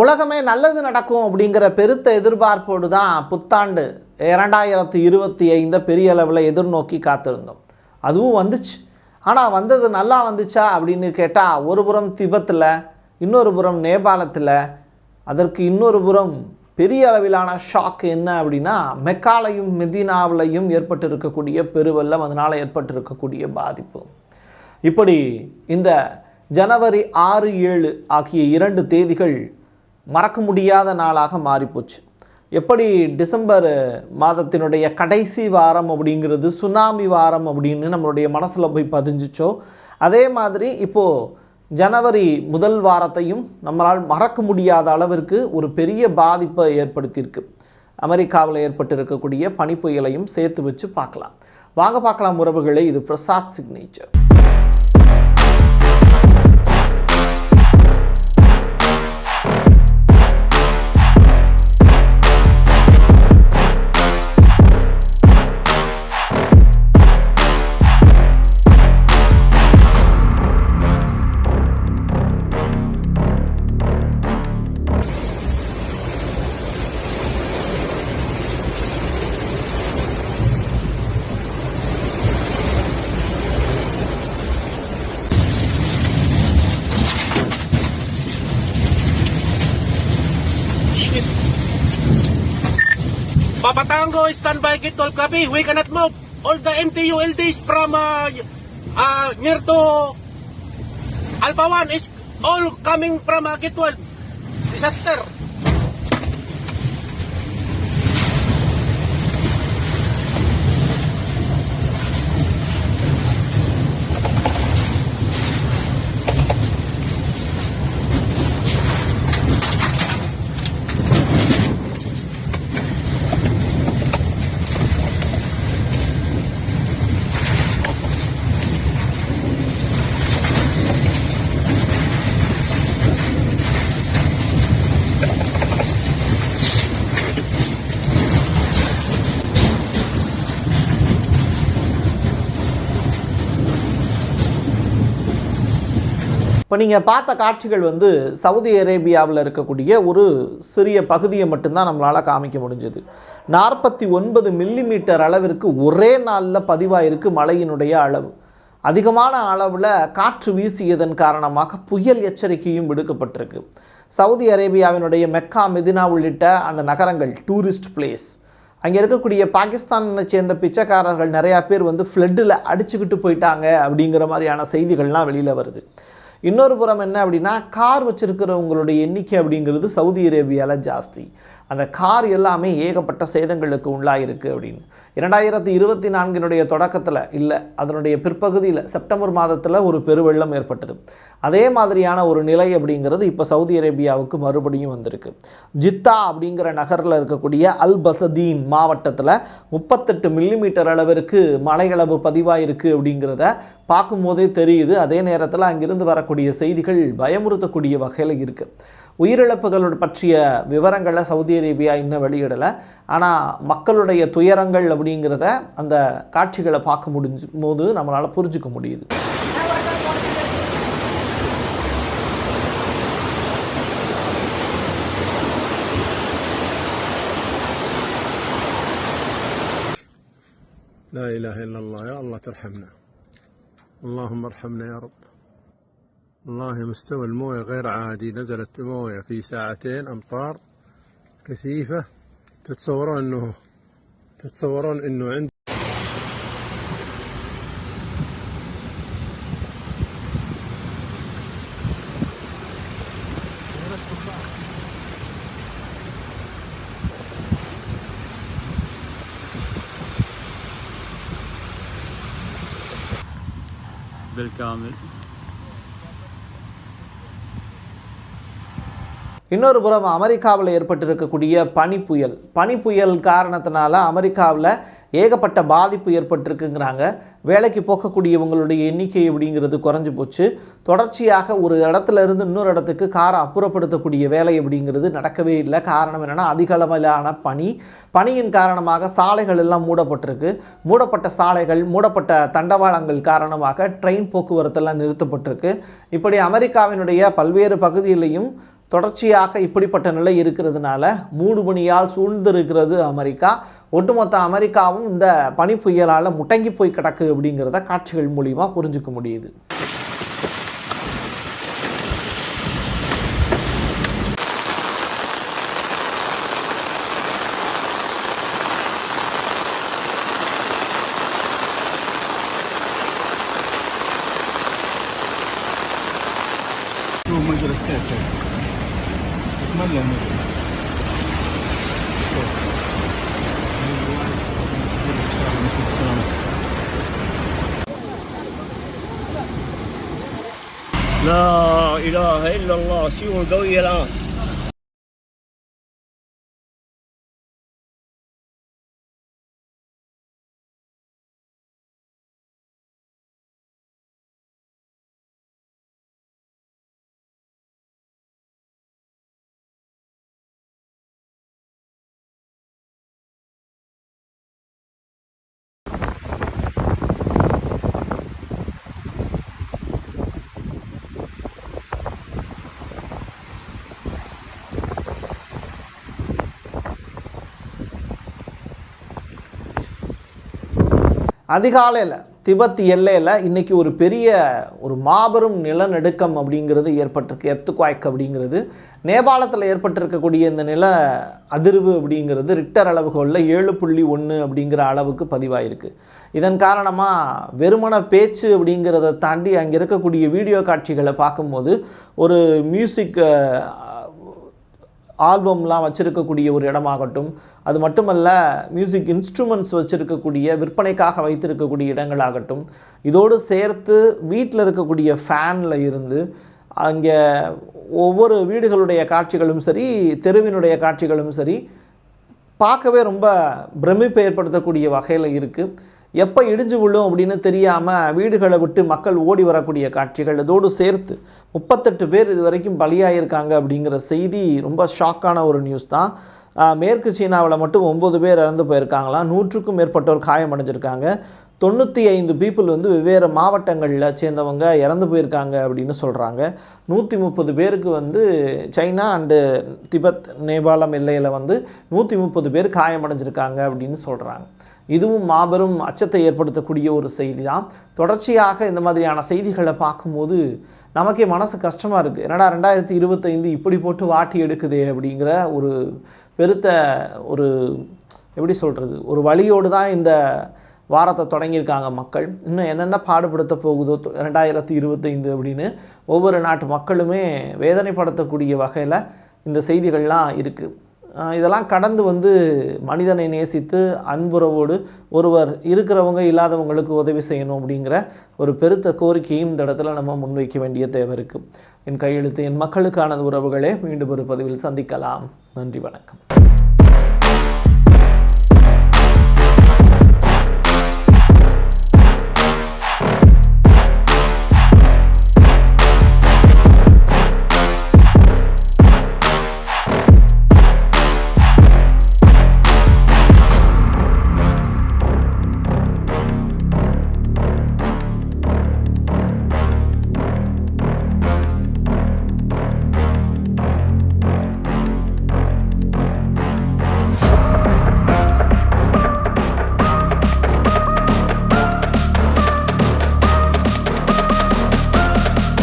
உலகமே நல்லது நடக்கும் அப்படிங்கிற பெருத்த எதிர்பார்ப்போடு தான் புத்தாண்டு இரண்டாயிரத்தி இருபத்தி ஐந்தை பெரிய அளவில் எதிர்நோக்கி காத்திருந்தோம். அதுவும் வந்துச்சு. ஆனால் வந்தது நல்லா வந்துச்சா அப்படின்னு கேட்டால் ஒரு புறம் திபத்தில் இன்னொரு புறம் நேபாளத்தில் அதற்கு இன்னொரு புறம் பெரிய அளவிலான ஷாக் என்ன அப்படின்னா மெக்காலையும் மெதினாவிலையும் ஏற்பட்டிருக்கக்கூடிய பெருவெல்லம் அதனால் ஏற்பட்டிருக்கக்கூடிய பாதிப்பு. இப்படி இந்த ஜனவரி ஆறு ஏழு ஆகிய இரண்டு தேதிகள் மறக்க முடியாத நாளாக மாறிப்போச்சு. எப்படி டிசம்பர் மாதத்தினுடைய கடைசி வாரம் அப்படிங்கிறது சுனாமி வாரம் அப்படின்னு நம்மளுடைய மனசில் போய் பதிஞ்சிச்சோ அதே மாதிரி இப்போது ஜனவரி முதல் வாரத்தையும் நம்மளால் மறக்க முடியாத அளவிற்கு ஒரு பெரிய பாதிப்பை ஏற்படுத்தியிருக்கு. அமெரிக்காவில் ஏற்பட்டிருக்கக்கூடிய பனிப்புயலையும் சேர்த்து வச்சு பார்க்கலாம். வாங்க பார்க்கலாம் உறவுகளே இது Prasad signature. Papatango, stand by, get 12 copy. We cannot move. All the MTU LDs from uh, uh, near to Alpha 1 is all coming from uh, get 12. Disaster. இப்போ நீங்கள் பார்த்த காட்சிகள் வந்து சவுதி அரேபியாவில் இருக்கக்கூடிய ஒரு சிறிய பகுதியை மட்டும்தான் நம்மளால் காமிக்க முடிஞ்சது. நாற்பத்தி ஒன்பது மில்லிமீட்டர் அளவிற்கு ஒரே நாளில் பதிவாயிருக்கு மழையினுடைய அளவு. அதிகமான அளவில் காற்று வீசியதன் காரணமாக புயல் எச்சரிக்கையும் விடுக்கப்பட்டிருக்கு. சவுதி அரேபியாவினுடைய மெக்கா மெதினா உள்ளிட்ட அந்த நகரங்கள் டூரிஸ்ட் பிளேஸ் அங்கே இருக்கக்கூடிய பாகிஸ்தானை சேர்ந்த பிச்சைக்காரர்கள் நிறையா பேர் வந்து ஃப்ளட்டில் அடிச்சுக்கிட்டு போயிட்டாங்க அப்படிங்கிற மாதிரியான செய்திகள்லாம் வெளியில் வருது. இன்னொரு புறம் என்ன அப்படின்னா கார் வச்சிருக்கிறவங்களுடைய எண்ணிக்கை அப்படிங்கிறது சவுதி அரேபியாவில் ஜாஸ்தி. அந்த கார் எல்லாமே ஏகப்பட்ட சேதங்களுக்கு உள்ளாயிருக்கு அப்படின்னு. இரண்டாயிரத்தி இருபத்தி நான்கினுடைய தொடக்கத்தில் இல்லை அதனுடைய பிற்பகுதியில் செப்டம்பர் மாதத்தில் ஒரு பெருவெள்ளம் ஏற்பட்டது. அதே மாதிரியான ஒரு நிலை அப்படிங்கிறது இப்போ சவுதி அரேபியாவுக்கு மறுபடியும் வந்திருக்கு. ஜித்தா அப்படிங்கிற நகரில் இருக்கக்கூடிய அல் பசதீன் மாவட்டத்தில் முப்பத்தெட்டு மில்லிமீட்டர் அளவிற்கு மழையளவு பதிவாயிருக்கு அப்படிங்கிறத பார்க்கும்போதே தெரியுது. அதே நேரத்தில் அங்கிருந்து வரக்கூடிய செய்திகள் பயமுறுத்தக்கூடிய வகையில் இருக்குது உயிரிழப்புகளோட பற்றிய விவரங்களை சவுதி அரேபியா இன்னும் வெளியிடலை ஆனால் மக்களுடைய துயரங்கள் அப்படிங்கிறத அந்த காட்சிகளை பார்க்க முடிஞ்சு போது நம்மளால் புரிஞ்சுக்க முடியுது لا إله إلا الله يا الله ترحمنا اللهم ارحمنا يا رب والله مستوى الموية غير عادي. نزلت موية في ساعتين أمطار كثيفة. تتصورون أنه تتصورون أنه عند بالكامل. இன்னொரு புறம் அமெரிக்காவில் ஏற்பட்டிருக்கக்கூடிய பனிப்புயல். பனிப்புயல் காரணத்தினால அமெரிக்காவில் ஏகப்பட்ட பாதிப்பு ஏற்பட்டிருக்குங்கிறாங்க. வேலைக்கு போகக்கூடியவங்களுடைய எண்ணிக்கை அப்படிங்கிறது குறைஞ்சி போச்சு. தொடர்ச்சியாக ஒரு இடத்துல இருந்து இன்னொரு இடத்துக்கு காரை அப்புறப்படுத்தக்கூடிய வேலை அப்படிங்கிறது நடக்கவே இல்லை. காரணம் என்னென்னா அதிக அளவிலான பனி. பனியின் காரணமாக சாலைகள் எல்லாம் மூடப்பட்டிருக்கு. மூடப்பட்ட சாலைகள் மூடப்பட்ட தண்டவாளங்கள் காரணமாக ட்ரெயின் போக்குவரத்தெல்லாம் நிறுத்தப்பட்டிருக்கு. இப்படி அமெரிக்காவினுடைய பல்வேறு பகுதியிலையும் தொடர்ச்சியாக இப்படிப்பட்ட நிலை இருக்கிறதுனால மூடுபணியால் சூழ்ந்திருக்கிறது அமெரிக்கா ஒட்டுமொத்த அமெரிக்காவும் இந்த பனி புயலால் முட்டங்கி போய் கிடக்கு அப்படிங்கிறத காட்சிகள் மூலியமாக புரிஞ்சுக்க முடியுது Muito gracioso. تملى المدن لا إله إلا الله سيول قوية الآن. அதிகாலையில் திபெத் எல்லையில் இன்றைக்கி ஒரு பெரிய ஒரு மாபெரும் நிலநடுக்கம் அப்படிங்கிறது ஏற்பட்டிருக்கு எர்த்துக்வாய்க் அப்படிங்கிறது. நேபாளத்தில் ஏற்பட்டிருக்கக்கூடிய இந்த நில அதிர்வு அப்படிங்கிறது ரிக்டர் அளவுகளில் ஏழு புள்ளி ஒன்று அப்படிங்கிற அளவுக்கு பதிவாயிருக்கு. இதன் காரணமாக வெறுமன பேச்சு அப்படிங்கிறத தாண்டி அங்கே இருக்கக்கூடிய வீடியோ காட்சிகளை பார்க்கும்போது ஒரு மியூசிக் ஆல்பம்லாம் வச்சுருக்கக்கூடிய ஒரு இடமாகட்டும். அது மட்டுமல்ல மியூசிக் இன்ஸ்ட்ருமெண்ட்ஸ் வச்சுருக்கக்கூடிய விற்பனைக்காக வைத்திருக்கக்கூடிய இடங்களாகட்டும். இதோடு சேர்த்து வீட்டில் இருக்கக்கூடிய ஃபேனில் இருந்து அங்கே ஒவ்வொரு வீடுகளுடைய காட்சிகளும் சரி தெருவினுடைய காட்சிகளும் சரி பார்க்கவே ரொம்ப பிரமிப்பை ஏற்படுத்தக்கூடிய வகையில் இருக்குது எப்போ இடிஞ்சு விழும் அப்படின்னு தெரியாமல் வீடுகளை விட்டு மக்கள் ஓடி வரக்கூடிய காட்சிகள் இதோடு சேர்த்து முப்பத்தெட்டு பேர் இது வரைக்கும் பலியாயிருக்காங்க அப்படிங்கிற செய்தி ரொம்ப ஷாக்கான ஒரு நியூஸ் தான். மேற்கு சீனாவில் மட்டும் ஒம்பது பேர் இறந்து போயிருக்காங்களாம். நூற்றுக்கும் மேற்பட்டோர் காயமடைஞ்சிருக்காங்க தொண்ணூற்றி ஐந்து பீப்புள் வந்து வெவ்வேறு மாவட்டங்களில் சேர்ந்தவங்க இறந்து போயிருக்காங்க அப்படின்னு சொல்கிறாங்க நூற்றி முப்பது பேருக்கு வந்து சைனா அண்டு திபெத் நேபாளம் எல்லையில் வந்து நூற்றி முப்பது பேர் காயமடைஞ்சிருக்காங்க அப்படின்னு சொல்கிறாங்க இதுவும் மாபெரும் அச்சத்தை ஏற்படுத்தக்கூடிய ஒரு செய்தி தான் தொடர்ச்சியாக இந்த மாதிரியான செய்திகளை பார்க்கும்போது நமக்கே மனசு கஷ்டமாக இருக்குது என்னடா ரெண்டாயிரத்தி இருபத்தைந்து இப்படி போட்டு வாட்டி எடுக்குதே அப்படிங்கிற ஒரு பெருத்த ஒரு எப்படி சொல்கிறது ஒரு வழியோடு தான் இந்த வாரத்தை தொடங்கியிருக்காங்க மக்கள். இன்னும் என்னென்ன பாடுபடுத்த போகுதோ ரெண்டாயிரத்தி இருபத்தைந்து அப்படின்னு ஒவ்வொரு நாட்டு மக்களுமே வேதனைப்படுத்தக்கூடிய வகையில் இந்த செய்திகள்லாம் இருக்குது இதெல்லாம் கடந்து வந்து மனிதனை நேசித்து அன்புறவோடு ஒருவர் இருக்கிறவங்க இல்லாதவங்களுக்கு உதவி செய்யணும் அப்படிங்கிற ஒரு பெருத்த கோரிக்கையும் இந்த இடத்துல நம்ம முன்வைக்க வேண்டிய தேவை இருக்குது என் கையெழுத்து என் மக்களுக்கான உறவுகளே மீண்டும் ஒரு பதிவில் சந்திக்கலாம். நன்றி வணக்கம்.